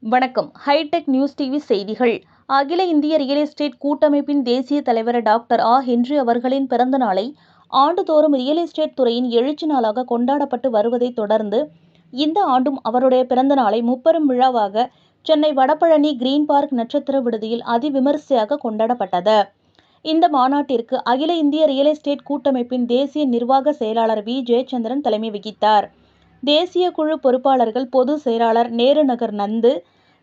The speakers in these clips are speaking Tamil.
வணக்கம். ஹைடெக் நியூஸ் டிவி செய்திகள். அகில இந்திய ரியல் எஸ்டேட் கூட்டமைப்பின் தேசிய தலைவர் டாக்டர் ஆ. ஹென்றி அவர்களின் பிறந்த நாளை ஆண்டுதோறும் ரியல் எஸ்டேட் துறையின் எழுச்சி நாளாக கொண்டாடப்பட்டு வருவதைத் தொடர்ந்து இந்த ஆண்டும் அவருடைய பிறந்த நாளை முப்பெரும் விழாவாக சென்னை வடபழனி கிரீன் பார்க் நட்சத்திர விடுதியில் அதிவிமரிசையாக கொண்டாடப்பட்டது. இந்த மாநாட்டிற்கு அகில இந்திய ரியல் எஸ்டேட் கூட்டமைப்பின் தேசிய நிர்வாக செயலாளர் வி. ஜெயச்சந்திரன் தலைமை வகித்தார். தேசிய குழு பொறுப்பாளர்கள் பொது செயலாளர் நேரு நகர் நந்து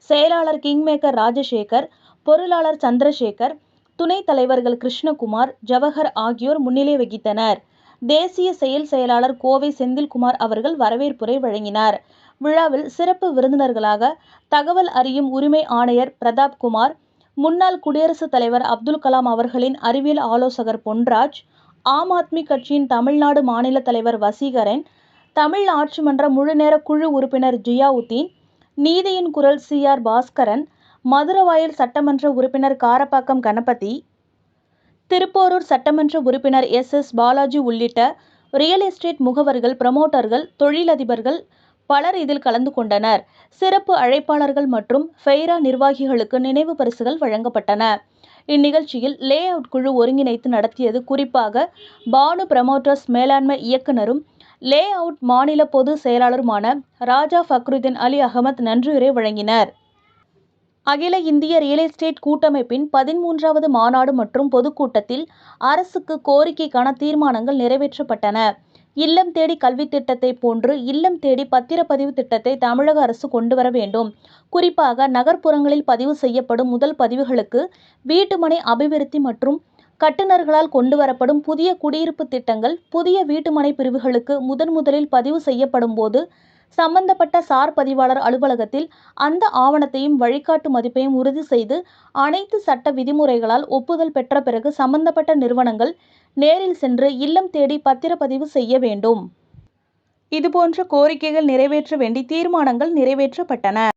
செயலாளர் கிங்மேக்கர் ராஜசேகர் பொருளாளர் சந்திரசேகர் துணைத் தலைவர்கள் கிருஷ்ணகுமார் ஜவஹர் ஆகியோர் முன்னிலை வகித்தனர். தேசிய செயல் செயலாளர் கோவை செந்தில்குமார் அவர்கள் வரவேற்புரை வழங்கினார். விழாவில் சிறப்பு விருந்தினர்களாக தகவல் அறியும் உரிமை ஆணையர் பிரதாப் குமார் முன்னாள் குடியரசுத் தலைவர் அப்துல் கலாம் அவர்களின் அறிவியல் ஆலோசகர் பொன்ராஜ் ஆம் ஆத்மி கட்சியின் தமிழ்நாடு மாநில தலைவர் வசீகரன் தமிழ் ஆட்சிமன்ற முழுநேர குழு உறுப்பினர் ஜியாவுத்தீன் நீதியின் குரல் சி ஆர் பாஸ்கரன் மதுரவாயல் சட்டமன்ற உறுப்பினர் காரப்பாக்கம் கணபதி திருப்போரூர் சட்டமன்ற உறுப்பினர் எஸ் எஸ் பாலாஜி உள்ளிட்ட ரியல் எஸ்டேட் முகவர்கள் பிரமோட்டர்கள் தொழிலதிபர்கள் பலர் இதில் கலந்து கொண்டனர். சிறப்பு அழைப்பாளர்கள் மற்றும் ஃபெய்ரா நிர்வாகிகளுக்கு நினைவு பரிசுகள் வழங்கப்பட்டன. இந்நிகழ்ச்சியில் லே அவுட் குழு ஒருங்கிணைத்து நடத்தியது குறிப்பாக பானு பிரமோட்டர்ஸ் மேலாண்மை இயக்குனரும் லே அவுட் மாநில பொது செயலாளருமான ராஜா ஃபக்ருதீன் அலி அகமத் நன்றியுரை வழங்கினர். அகில இந்திய ரியல் எஸ்டேட் கூட்டமைப்பின் பதிமூன்றாவது மாநாடு மற்றும் பொதுக்கூட்டத்தில் அரசுக்கு கோரிக்கைக்கான தீர்மானங்கள் நிறைவேற்றப்பட்டன. இல்லம் தேடி கல்வி திட்டத்தை போன்று இல்லம் தேடி பத்திரப்பதிவு திட்டத்தை தமிழக அரசு கொண்டு வர வேண்டும். குறிப்பாக நகர்ப்புறங்களில் பதிவு செய்யப்படும் முதல் பதிவுகளுக்கு வீட்டுமனை அபிவிருத்தி மற்றும் கட்டுநர்களால் கொண்டு வரப்படும் புதிய குடியிருப்பு திட்டங்கள் புதிய வீட்டுமனை பிரிவுகளுக்கு முதன் முதலில் பதிவு செய்யப்படும் போது சம்பந்தப்பட்ட சார் பதிவாளர் அலுவலகத்தில் அந்த ஆவணத்தையும் வழிகாட்டு மதிப்பையும் உறுதி செய்து அனைத்து சட்ட விதிமுறைகளால் ஒப்புதல் பெற்ற பிறகு சம்பந்தப்பட்ட நிறுவனங்கள் நேரில் சென்று இல்லம் தேடி பத்திரப்பதிவு செய்ய வேண்டும். இதுபோன்ற கோரிக்கைகள் நிறைவேற்ற வேண்டி தீர்மானங்கள் நிறைவேற்றப்பட்டன.